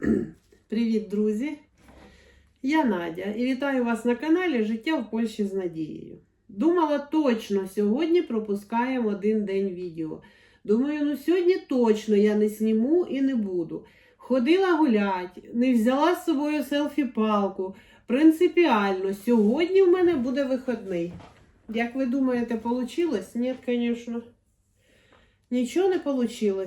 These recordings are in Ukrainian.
Привіт, друзі! Я Надя і вітаю вас на каналі Життя в Польщі з Надією. Думала, точно сьогодні пропускаємо один день відео. Думаю, ну сьогодні точно я не сніму і не буду. Ходила гулять, не взяла з собою селфі-палку. Принципіально, сьогодні в мене буде вихідний. Як ви думаєте, вийшло? Ні, звісно. Нічого не вийшло.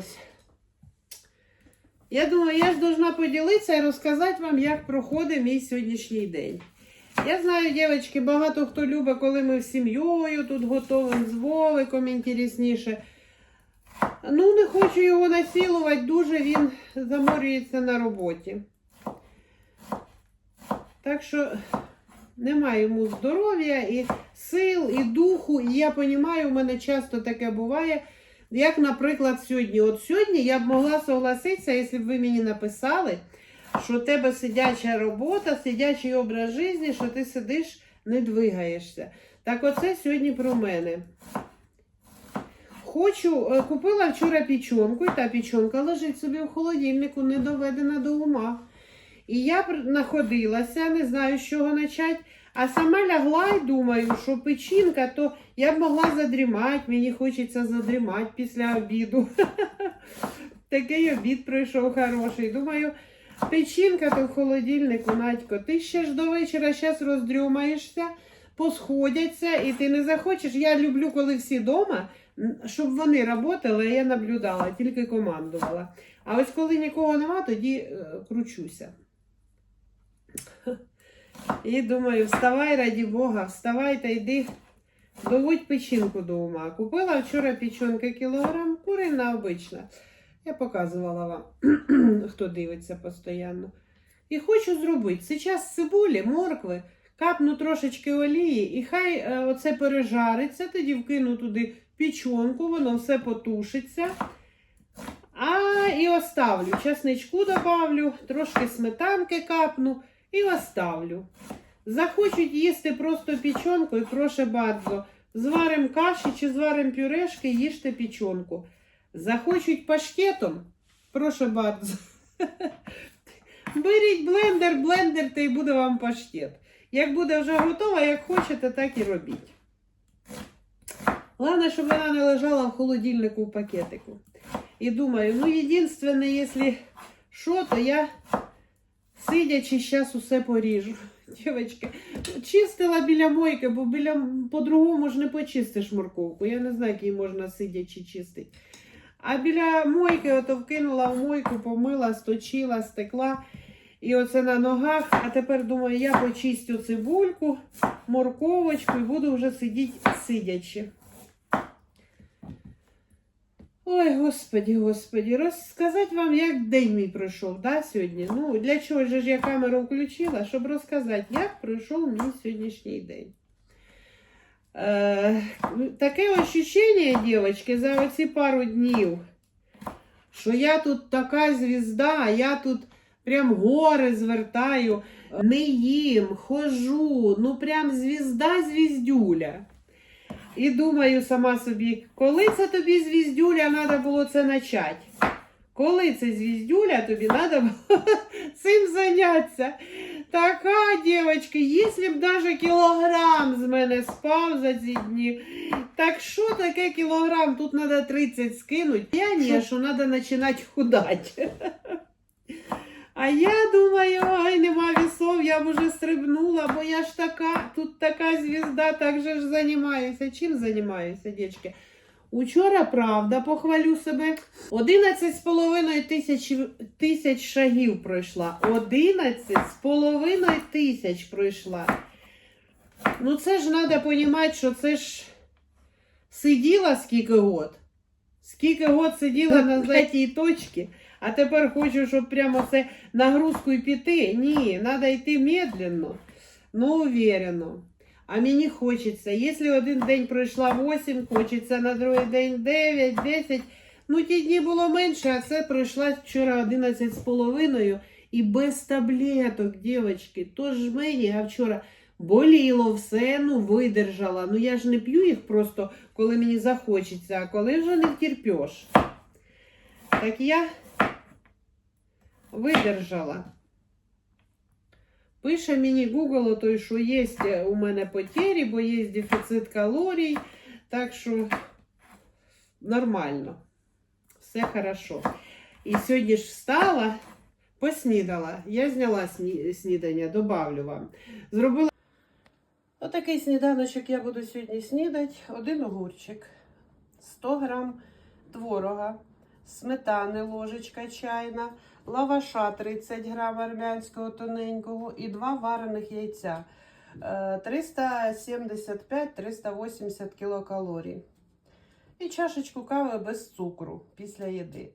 Я думаю, я ж должна поділитися і розказати вам, як проходить мій сьогоднішній день. Я знаю, дівчатки, багато хто любить, коли ми з сім'єю тут готовим з Вовиком інтересніше. Ну, не хочу його насилувати, дуже він заморюється на роботі. Так що немає йому здоров'я і сил, і духу. І я розумію, у мене часто таке буває. Як, наприклад, сьогодні. От сьогодні я б могла согласитися, якщо б ви мені написали, що у тебе сидяча робота, сидячий образ життя, що ти сидиш, не двигаєшся. Так оце сьогодні про мене. Хочу, е, купила вчора пічонку, і та пічонка лежить собі в холодильнику, не доведена до ума. І я находилася, не знаю, з чого почати. А сама лягла і думаю, що печінка, то я б могла задрімати, мені хочеться задрімати після обіду. Такий обід пройшов хороший. Думаю, печінка то в холодильнику, Надько, ти ще ж до вечора зараз роздрюмаєшся, посходяться, і ти не захочеш. Я люблю, коли всі вдома, щоб вони працювали, я наблюдала, тільки командувала. А ось коли нікого нема, тоді е, кручуся. І думаю, вставай раді Бога, вставай та йди, доводь печінку до ума. Купила вчора печінки кілограм, курина обична. Я показувала вам, хто дивиться постійно. І хочу зробити. Зараз цибулі, моркви, капну трошечки олії, і хай е, оце пережариться, тоді вкину туди печінку, воно все потушиться. А і оставлю. Чесничку добавлю, трошки сметанки капну і оставлю. Захочуть їсти просто печінку і прошу бадзо. Зварим каші чи зварим пюрешки, їжте печінку. Захочуть паштетом, прошу бадзо. Беріть блендер, блендер, та й буде вам паштет. Як буде вже готова, як хочете, так і робіть. Головне, щоб вона не лежала в холодильнику в пакетику. І думаю, ну, єдине, якщо що, то я сидячи, зараз усе поріжу. Дівчатки, чистила біля мойки, бо біля по-другому ж не почистиш морковку. Я не знаю, як її можна сидячи чистити. А біля мойки ото вкинула в мойку, помила, сточила, стекла. І оце на ногах. А тепер думаю, я почистю цибульку, морковочку і буду вже сидіти сидячи. Ой, господі, господі, розказати вам, як день мій пройшов, да, сьогодні. Ну, для чого ж я камеру включила, щоб розказати, як пройшов мій сьогоднішній день. Е, таке ощущення, дівчатки, за оці пару днів, що я тут така звізда, я тут прям гори звертаю, не їм, хожу, ну прям звізда звіздюля. І думаю сама собі, коли це тобі звіздюля треба було це почати? Коли це звіздюля, тобі треба було цим зайнятися. Така, дівчатки, якщо б навіть кілограм з мене спав за ці дні, так що таке кілограм? Тут треба 30 скинути. Я ні, що треба починати худати. А я думаю, ой, нема уже стрибнула, бо я ж така, тут така звізда, так же ж займаюся. Чим займаюся, дівчатки? Учора, правда, похвалю себе. 11 з половиною тисяч, тисяч шагів пройшла. 11 з половиною тисяч пройшла. Ну це ж треба розуміти, що це ж сиділа скільки год. Скільки год сиділа на злетій точці. А тепер хочу, щоб прямо це нагрузку і піти. Ні, треба йти медленно, но уверенно. А мені хочеться, якщо один день пройшла 8, хочеться на другий день 9, 10. Ну, ті дні було менше, а це пройшла вчора 11 з половиною і без таблеток, дівчатки. Тож мені, а вчора боліло все, ну видержала. Ну я ж не п'ю їх просто, коли мені захочеться, а коли вже не втерпеш. Так я видержала. Пише мені Google, той, що є у мене потері, бо є дефіцит калорій. Так що нормально. Все хорошо. І сьогодні ж встала, поснідала. Я зняла сні- снідання, добавлю вам. Зробила. Отакий сніданочок я буду сьогодні снідати. Один огурчик, 100 грам творога, сметани ложечка чайна, лаваша 30 грам армянського тоненького і два варених яйця. Е, 375-380 кілокалорій. І чашечку кави без цукру після їди.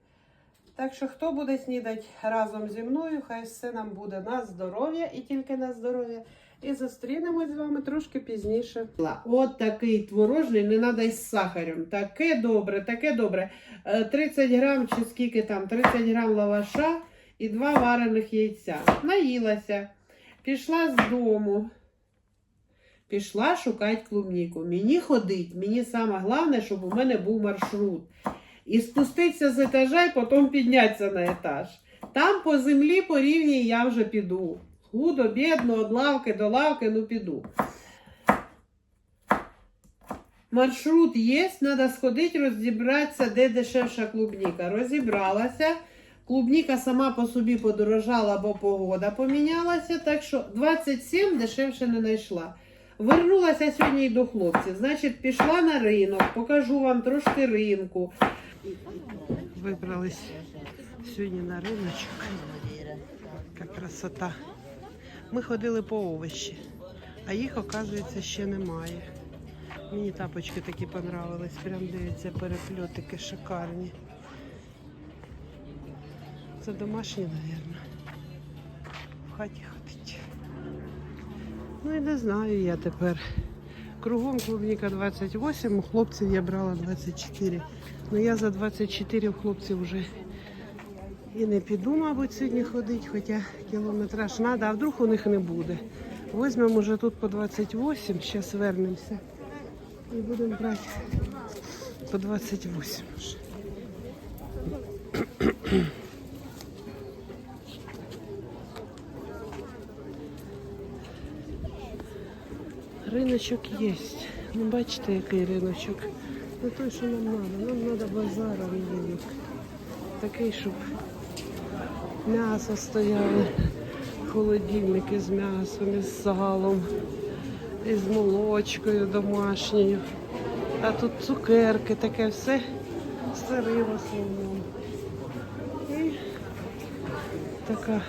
Так що, хто буде снідати разом зі мною, хай все нам буде на здоров'я і тільки на здоров'я. І зустрінемось з вами трошки пізніше. От такий творожний, не треба із сахарем. Таке добре, таке добре. Е, 30 грам чи скільки там, 30 грам лаваша і два варених яйця. Наїлася. Пішла з дому. Пішла шукати клубніку. Мені ходить, мені саме головне, щоб у мене був маршрут. І спуститися з етажа і потім піднятися на етаж. Там по землі по рівні я вже піду. Худо, бідно, від лавки до лавки, ну піду. Маршрут є, треба сходити, розібратися, де дешевша клубніка. Розібралася. Клубніка сама по собі подорожала, бо погода помінялася, так що 27 дешевше не знайшла. Вернулася сьогодні й до хлопців. Значить, пішла на ринок, покажу вам трошки ринку. Вибрались сьогодні на риночок. Яка красота. Ми ходили по овочі, а їх, оказується, ще немає. Мені тапочки такі понравились. Прям дивіться, перепльотики шикарні. Це домашні, мабуть. В хаті ходить. Ну і не знаю я тепер. Кругом клубніка 28, у хлопців я брала 24. Ну я за 24 у хлопців вже і не піду, мабуть, сьогодні ходити, хоча кілометраж треба, а вдруг у них не буде. Візьмемо вже тут по 28, зараз вернемося. І будемо брати по 28. Риночок є. Ну, бачите, який риночок. Не той, що нам треба. Нам треба базар, ринок. Такий, щоб м'ясо стояло, холодильники з м'ясом, із салом, із молочкою домашньою. А тут цукерки, таке все сири в основному. І така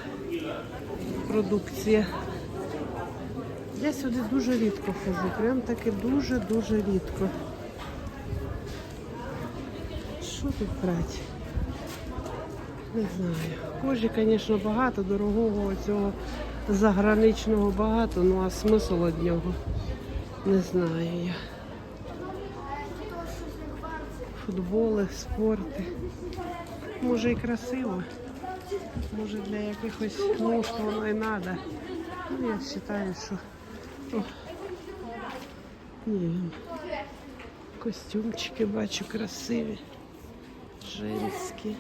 продукція. Я сюди дуже рідко ходжу, прям таки дуже-дуже рідко. Що тут брати? Не знаю. Кожі, звісно, багато, дорогого цього заграничного багато, ну а смисл від нього не знаю я. Футболи, спорти. Може і красиво. Може для якихось нужд воно і треба. Ну, я вважаю, що о, ні. Костюмчики бачу красиві. Женські.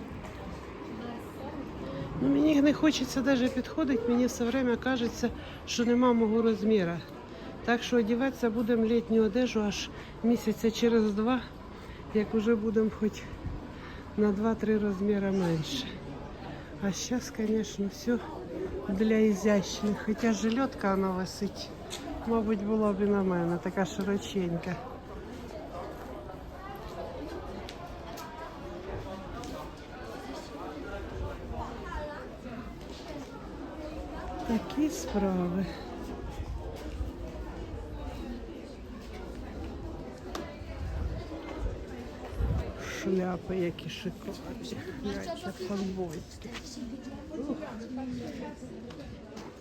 Ну, мені не хочеться навіть підходити, мені все время кажеться, що нема мого розміру. Так що одягатися будемо літню одежу аж місяця через два, як вже будемо хоч на 2-3 розміри менше. А зараз, звісно, все для ізящних. Хоча жилетка вона висить. Мабуть, була б і на мене, така широченька. Такі справи. Шляпи які шикарні. Гляньте, фанбойські.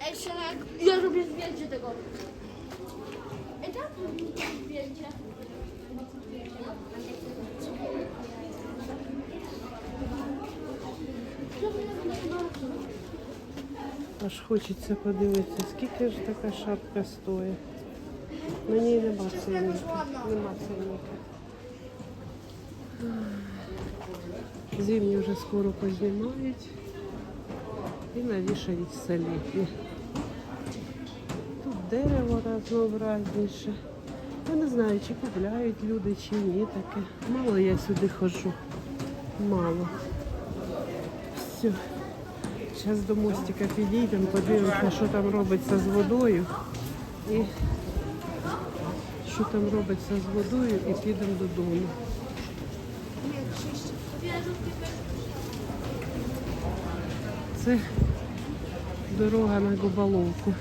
Ej, Szelek, ja robię zdjęcie tego. Ej, tak, zdjęcie. Аж хочеться подивитися, скільки ж така шапка стоїть. На ній нема цінника. Нема цінника. Зимні вже скоро познімають. і навішають столітні. Тут дерево разнообразніше. Я не знаю, чи купляють люди, чи ні таке. Мало я сюди ходжу. Мало. Все. Зараз до мостика підійдемо, подивимося, що там робиться з водою. І що там робиться з водою і підемо додому. Це дорога на Губаловку.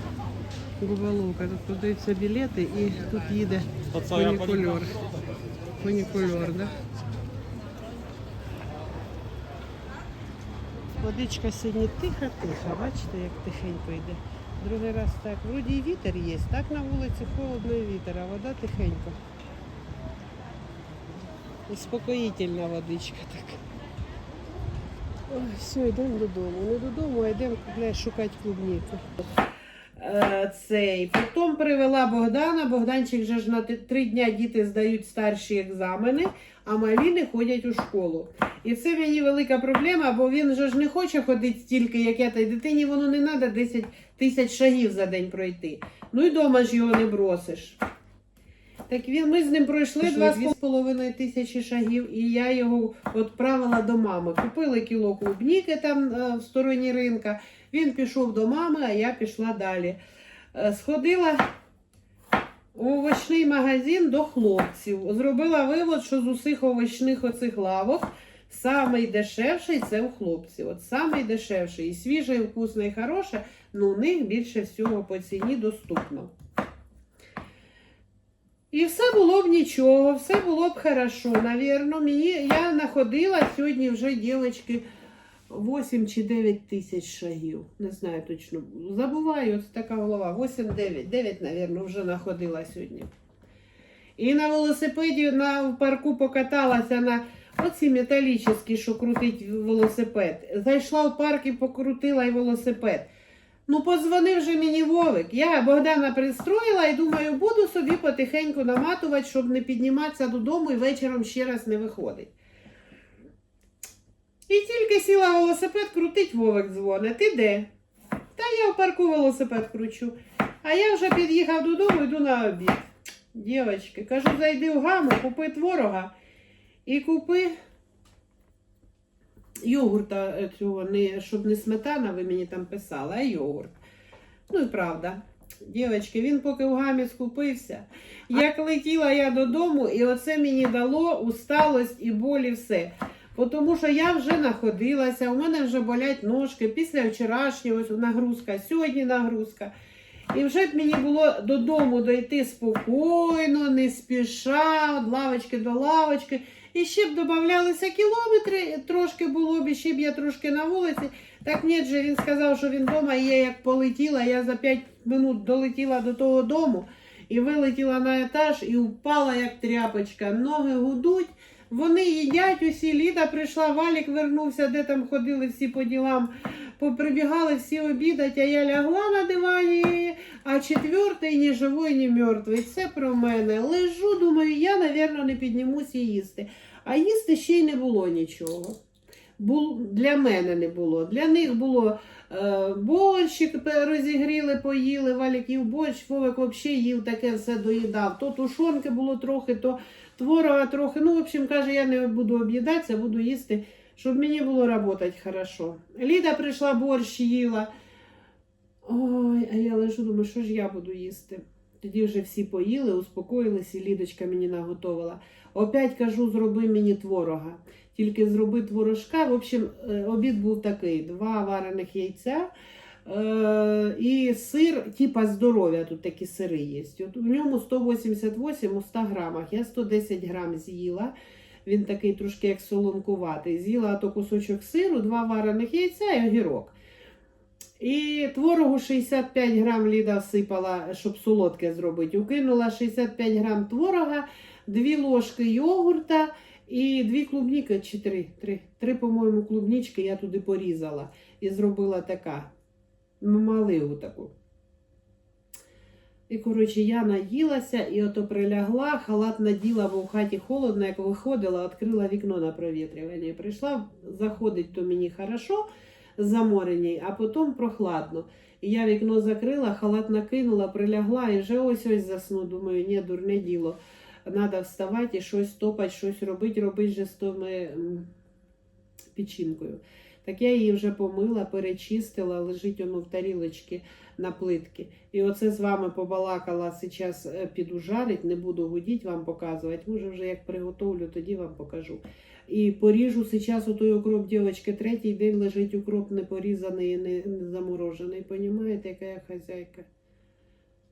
Губаловка. Тут продаються білети і тут їде фунікульор. Фунікульор, да? Водичка сьогодні тиха-тиха, бачите, як тихенько йде. Другий раз так. Вроді і вітер є, так на вулиці холодно і вітер, а вода тихенько. Успокоїтельна водичка така. Ой, все, йдемо додому. Не додому, а йдемо шукати клубніку. Е, Цей. Потім привела Богдана. Богданчик же ж на три дня діти здають старші екзамени, а малі не ходять у школу. І це мені велика проблема, бо він же ж не хоче ходити стільки, як я, та й дитині воно не треба 10 тисяч шагів за день пройти. Ну і дома ж його не бросиш. Так він, ми з ним пройшли два з половиною тисячі шагів, і я його відправила до мами. Купили кіло клубніки там е, в стороні ринка. Він пішов до мами, а я пішла далі. Е, Сходила у овочний магазин до хлопців. Зробила вивод, що з усіх овочних оцих лавок самий дешевший це у хлопців. От самий дешевший. І свіже, і вкусне, і хороше, ну у них більше всього по ціні доступно. І все було б нічого, все було б хорошо, навірно. Мені я находила сьогодні вже дівчатки 8 чи 9 тисяч шагів. Не знаю точно. Забуваю, ось така голова. 8-9. 9, навірно, вже находила сьогодні. І на велосипеді на в парку покаталася на оці металічні, що крутить велосипед. Зайшла в парк і покрутила і велосипед. Ну, позвонив же мені Вовик. Я Богдана пристроїла і думаю, буду собі потихеньку наматувати, щоб не підніматися додому і вечором ще раз не виходить. І тільки сіла велосипед, крутить Вовик дзвонить. Ти де? Та я в парку велосипед кручу. А я вже під'їхав додому, йду на обід. Дівочки, кажу, зайди в гаму, купи творога і купи йогурта е, цього, не, щоб не сметана, ви мені там писали, а йогурт. Ну і правда. Дівчатки, він поки в гамі скупився. Як летіла я додому, і оце мені дало усталость і болі все. Тому що я вже находилася, у мене вже болять ножки після вчорашнього ось нагрузка, сьогодні нагрузка. І вже б мені було додому дойти спокійно, не спіша, від лавочки до лавочки. І ще б додавалися кілометри, трошки було б, і ще б я трошки на вулиці. Так ні, же він сказав, що він вдома, і я як полетіла, я за 5 минут долетіла до того дому і вилетіла на етаж і впала як тряпочка. Ноги гудуть. Вони їдять усі. Ліда прийшла, Валік вернувся, де там ходили всі по ділам, поприбігали всі обідать, а я лягла на дивані, а четвертий ні живий, ні мертвий. Це про мене. Лежу, думаю, я, напевно, не піднімуся їсти. А їсти ще й не було нічого. Бул, для мене не було. Для них було е, борщик розігріли, поїли, Валік їв борщ, Вовик взагалі їв таке все доїдав. То тушонки було трохи, то творога трохи. Ну, в общем, каже, я не буду об'їдатися, буду їсти, щоб мені було працювати хорошо. Ліда прийшла, борщ їла. Ой, а я лежу, думаю, що ж я буду їсти. Тоді вже всі поїли, успокоїлися, і Лідочка мені наготовила. Опять кажу, зроби мені творога. Тільки зроби творожка. В общем, е, обід був такий: два варених яйця. Е, і сир, типа здоров'я, тут такі сири є. От в ньому 188 у 100 грамах. Я 110 грам з'їла. Він такий трошки як солонкуватий. З'їла то кусочок сиру, два варених яйця і огірок. І творогу 65 грам Ліда всипала, щоб солодке зробити. Укинула 65 грам творога, дві ложки йогурта і дві клубніки, чи три, три, три по-моєму, клубнічки я туди порізала і зробила така маливу таку. І, коротше, я наїлася і ото прилягла, халат наділа, бо в хаті холодно, як виходила, відкрила вікно на провітрювання. Прийшла, заходить то мені хорошо, заморені, а потім прохладно. І я вікно закрила, халат накинула, прилягла і вже ось ось засну. Думаю, ні, дурне діло. Треба вставати і щось топати, щось робити, робити же з тими печінкою. Так я її вже помила, перечистила, лежить воно в тарілочці на плитки. І оце з вами побалакала, зараз піду жарить, не буду гудіть вам показувати. Може, вже як приготовлю, тоді вам покажу. І поріжу зараз отой укроп, дівчатки, третій день лежить укроп не порізаний і не, заморожений. Понімаєте, яка я хазяйка?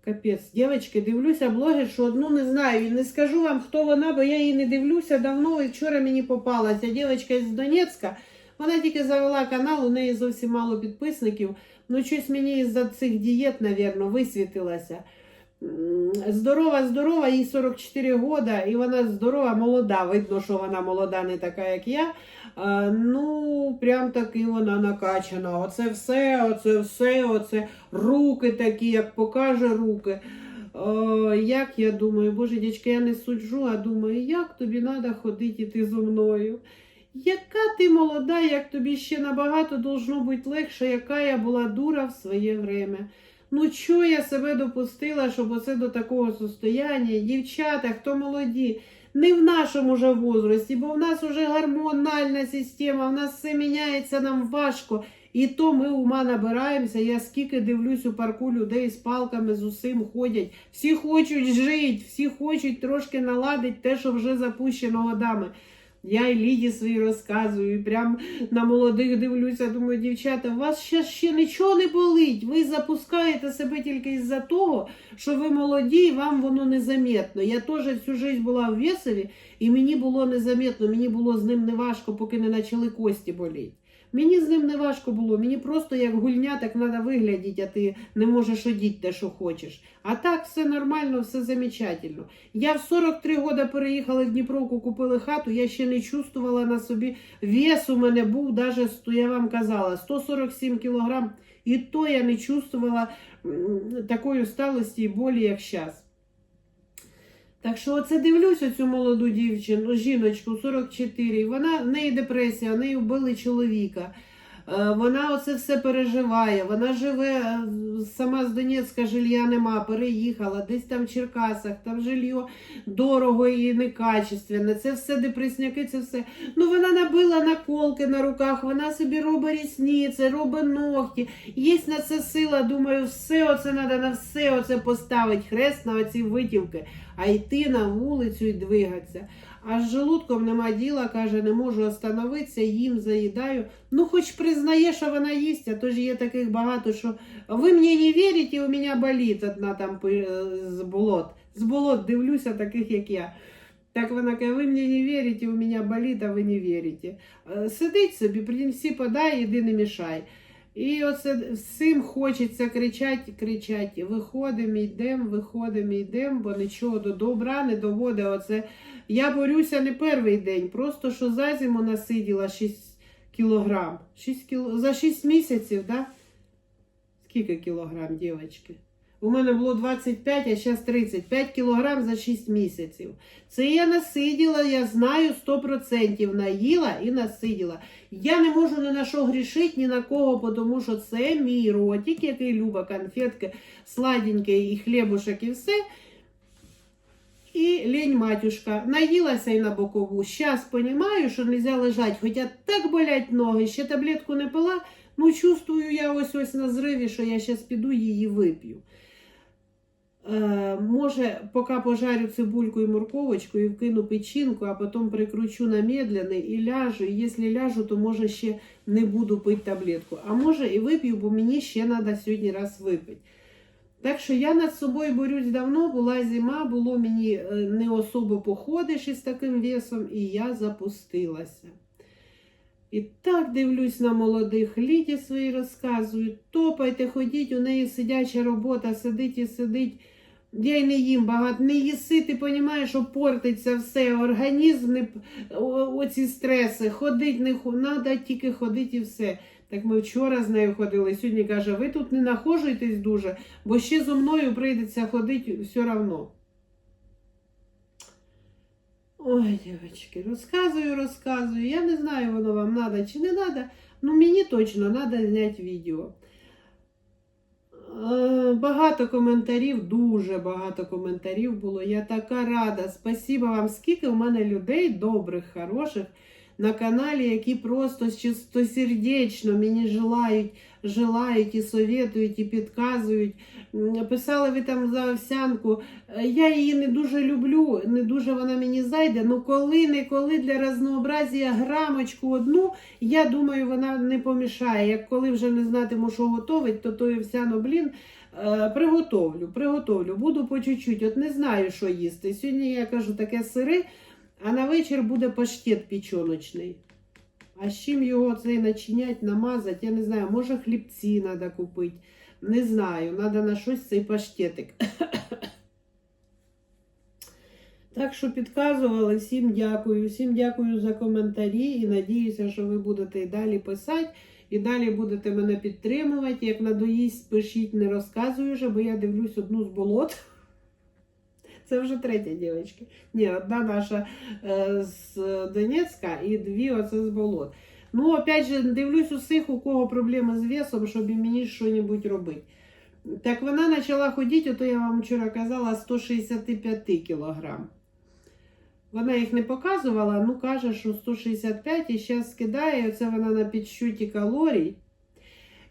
Капець, дівчатки, дивлюся блогер, що одну не знаю. І не скажу вам, хто вона, бо я її не дивлюся давно. І вчора мені попалася дівчинка з Донецька. Вона тільки завела канал, у неї зовсім мало підписників. Ну, щось мені із-за цих дієт, напевно, висвітилася. Здорова, здорова, їй 44 года, і вона здорова, молода. Видно, що вона молода, не така, як я. А, ну, прям таки вона накачана. Оце все, оце все, оце руки такі, як покаже руки. О, як я думаю, боже дядька, я не суджу, а думаю, як тобі треба ходити іти зо мною? Яка ти молода, як тобі ще набагато должно бути легше, яка я була дура в своє время. Ну, чого я себе допустила, щоб оце до такого состояння? Дівчата, хто молоді, не в нашому же возрасті, бо в нас уже гормональна система, в нас все міняється, нам важко. І то ми ума набираємося. Я скільки дивлюсь у парку людей з палками, з усім ходять. Всі хочуть жити, всі хочуть трошки наладити те, що вже запущено годами. Я і Ліді свої розказую, і прям на молодих дивлюся, думаю, дівчата, у вас ще, ще нічого не болить. Ви запускаєте себе тільки із-за того, що ви молоді, і вам воно незаметно. Я теж всю життя була в Весові, і мені було незаметно, мені було з ним не важко, поки не почали кості боліти. Мені з ним не важко було, мені просто як гульня, так треба виглядіти, а ти не можеш одіти те, що хочеш. А так все нормально, все замечательно. Я в 43 роки переїхала в Дніпровку, купили хату, я ще не чувствувала на собі. Вес у мене був, даже, я вам казала, 147 кілограм. І то я не чувствувала такої усталості і болі, як зараз. Так що оце дивлюсь оцю молоду дівчину, жіночку 44, вона в неї депресія, в неї вбили чоловіка. Е, Вона оце все переживає. Вона живе е, сама з Донецька, жилья нема, переїхала, десь там в Черкасах, там жилье дорого і некачественне. Це все депресняки, це все. Ну вона набила наколки на руках, вона собі робить рісниці, робить ногті. Є на це сила, думаю, все оце треба на все оце поставити хрест на оці витівки, а йти на вулицю і двигатися. А з желудком нема діла, каже, не можу остановитися, їм заїдаю. Ну, хоч признає, що вона їсть, а то ж є таких багато, що ви мені не вірите, у мене болить одна там е, з болот. З болот дивлюся, таких як я. Так вона каже, ви мені не вірите, у мене болить, а ви не вірите. Е, Сидить собі, принеси, подай, іди не мішай. І оце всім хочеться кричати, кричати. Виходимо, йдемо, виходимо, йдемо, бо нічого до добра не доводить. Оце я борюся не перший день, просто що за зиму насиділа 6 кілограм. 6 кіло... За 6 місяців, да? Скільки кілограм, дівчатки? У мене було 25, а зараз 35 кілограм за 6 місяців. Це я насиділа, я знаю 100% наїла і насиділа. Я не можу ні на що грішити, ні на кого, тому що це мій ротик, який любить конфетки, сладенькі і хлібушек, і все. І лень матюшка. Наїлася і на бокову. Щас розумію, що не можна лежати, хоча так болять ноги, ще таблетку не пила. Ну, чувствую я ось ось на зриві, що я зараз піду її вип'ю. Е, може, поки пожарю цибульку і морковочку і вкину печінку, а потім прикручу на медленний і ляжу. І якщо ляжу, то може ще не буду пити таблетку. А може і вип'ю, бо мені ще треба сьогодні раз випити. Так що я над собою борюсь давно, була зима, було мені е, не особо походиш із таким весом, і я запустилася. І так дивлюсь на молодих, Ліді свої розказують, топайте, ходіть, у неї сидяча робота, сидить і сидить. Я й не їм багато, не їси, ти розумієш, що портиться все, організм, не, оці стреси, ходить не треба тільки ходити і все. Так ми вчора з нею ходили. Сьогодні каже, ви тут не нахожуєтесь дуже, бо ще зо мною прийдеться ходити все одно. Ой, дівчатки, розказую, розказую. Я не знаю, воно вам треба чи не треба. Ну, мені точно треба зняти відео. Е, Багато коментарів, дуже багато коментарів було. Я така рада. Спасибо вам, скільки в мене людей добрих, хороших на каналі, які просто чистосердечно мені желають, желають і советують, і підказують. Писали ви там за овсянку. Е, Я її не дуже люблю, не дуже вона мені зайде. Ну коли-неколи для разнообразія грамочку одну, я думаю, вона не помішає. Як коли вже не знатиму, що готовить, то той овсяно, блін, е, приготовлю, приготовлю. Буду по чуть-чуть. От не знаю, що їсти. Сьогодні я кажу таке сири, а на вечір буде паштет печоночний. А з чим його цей начинять, намазати, я не знаю, може хлібці треба купити. Не знаю, треба на щось цей паштетик. Так що підказували, всім дякую, всім дякую за коментарі і надіюся, що ви будете і далі писати, і далі будете мене підтримувати. Як надоїсть, пишіть, не розказую вже, бо я дивлюсь одну з болот. Це вже третя дівчинка. Ні, одна наша е, з Донецька і дві оце з болот. Ну, опять же, дивлюсь усіх, у кого проблеми з весом, щоб мені щось робити. Так вона почала ходити, ото я вам вчора казала, 165 кілограм. Вона їх не показувала, ну каже, що 165 і зараз скидає, оце вона на підсчуті калорій.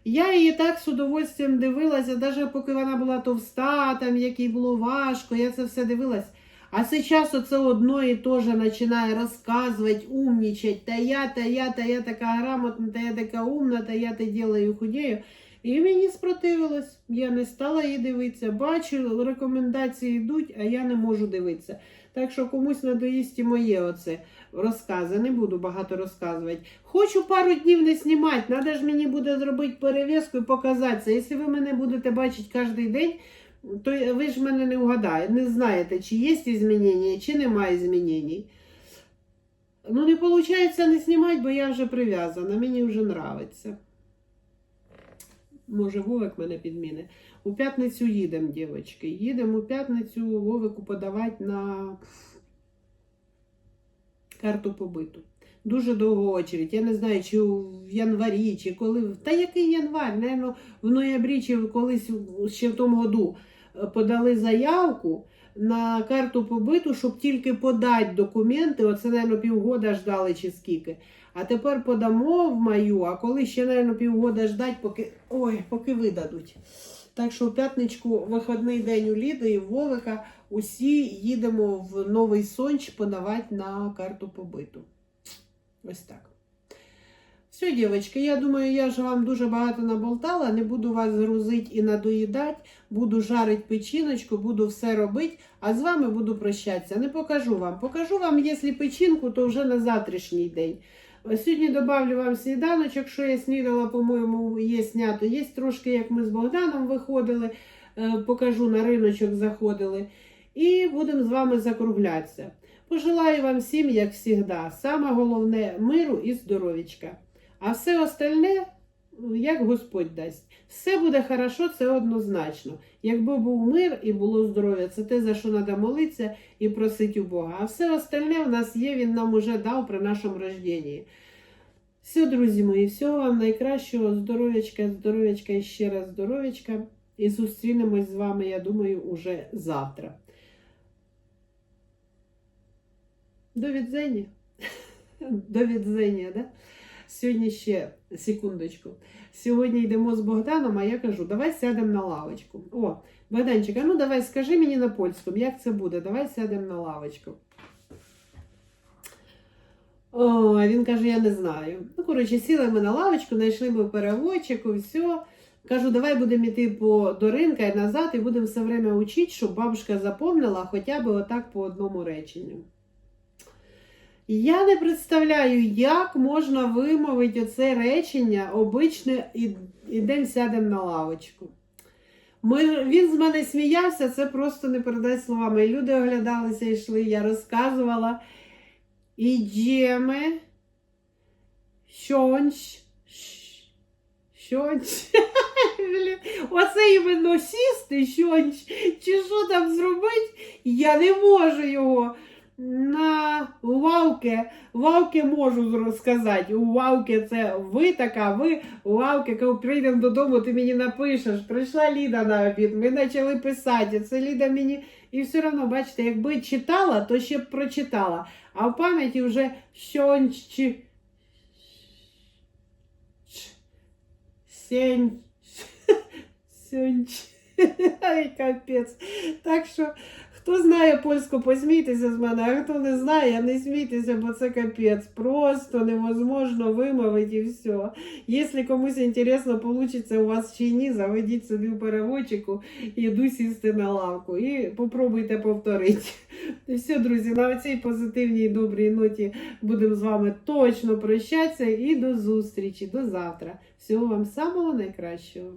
Я її так з удовольствием дивилася, навіть поки вона була товста, там як їй було важко, я це все дивилась. А зараз оце одно і те же починає розказувати, умнічать, та я, та я, та я така грамотна, та я така умна, та я те ділаю худею. І мені спротивилось, я не стала її дивитися. Бачу, рекомендації йдуть, а я не можу дивитися. Так що комусь надоїсть і моє оце розкази. Не буду багато розказувати. Хочу пару днів не знімати. Треба ж мені буде зробити перев'язку і показатися. Якщо ви мене будете бачити кожен день, то ви ж мене не вгадаєте, не знаєте, чи є змінення, чи немає змінень. Ну, не виходить не знімати, бо я вже прив'язана, мені вже подобається. Може, Вовик мене підміни. У п'ятницю їдемо, дівчатки. Їдемо у п'ятницю Вовику подавати на карту побиту. Дуже довго очередь. Я не знаю, чи в январі, чи коли. Та який январ? Наверно, в ноябрі, чи колись ще в тому году подали заявку на карту побиту, щоб тільки подати документи. Оце, напевно, півгода ждали чи скільки. А тепер подамо в маю, а коли ще, напевно, півгода ждать, поки, ой, поки видадуть. Так що в п'ятничку вихідний день у Ліди і в Вовика усі їдемо в Новий Сонч подавати на карту побиту. Ось так. Все, дівчатки, я думаю, я ж вам дуже багато наболтала, не буду вас грузити і надоїдати, буду жарити печіночку, буду все робити, а з вами буду прощатися. Не покажу вам. Покажу вам, якщо печінку, то вже на завтрашній день. Сьогодні добавлю вам сніданочок, що я снідала, по-моєму, є снято. Є трошки, як ми з Богданом виходили, е, покажу на риночок заходили. І будемо з вами закруглятися. Пожелаю вам всім, як завжди, саме головне миру і здоров'ячка. А все остальне, як Господь дасть. Все буде хорошо, це однозначно. Якби був мир і було здоров'я, це те, за що треба молитися і просити у Бога. А все остальне в нас є, Він нам уже дав при нашому рожденні. Все, друзі мої, всього вам найкращого, здоров'ячка, здоров'ячка і ще раз здоров'ячка. І зустрінемось з вами, я думаю, уже завтра. До відзення. До відзення, да? Сьогодні ще, секундочку. Сьогодні йдемо з Богданом, а я кажу, давай сядемо на лавочку. О, Богданчик, а ну давай скажи мені на польському, як це буде? Давай сядемо на лавочку. О, він каже, я не знаю. Ну, коротше, сіли ми на лавочку, знайшли ми переводчик, і все. Кажу, давай будемо йти по, до ринка і назад, і будемо все время учити, щоб бабушка запомнила хоча б отак по одному реченню. Я не представляю, як можна вимовити оце речення обичне ідемо сядемо на лавочку. Ми, він з мене сміявся, це просто не передай словами. Люди оглядалися йшли, я розказувала. Ідемо. Щонч. Щонч. Оце іменно сісти, щонч. Чи що там зробити? Я не можу його. На Вавки, Вавки можу розказати. У Вавки це ви така, ви Вавки, коли прийдемо додому, ти мені напишеш. Прийшла Ліда на обід, ми почали писати. Це Ліда мені. І все одно, бачите, якби читала, то ще б прочитала. А в пам'яті вже щончі. Сень. Сьонч. Ай, капець. Так що, хто знає польську, посмійтеся з мене, а хто не знає, не смійтеся, бо це капець. Просто невозможно вимовити і все. Якщо комусь інтересно, получиться у вас чи ні, заведіть собі в переводчику і йду сісти на лавку. І попробуйте повторити. І все, друзі, на цій позитивній добрій ноті будемо з вами точно прощатися і до зустрічі, до завтра. Всього вам самого найкращого.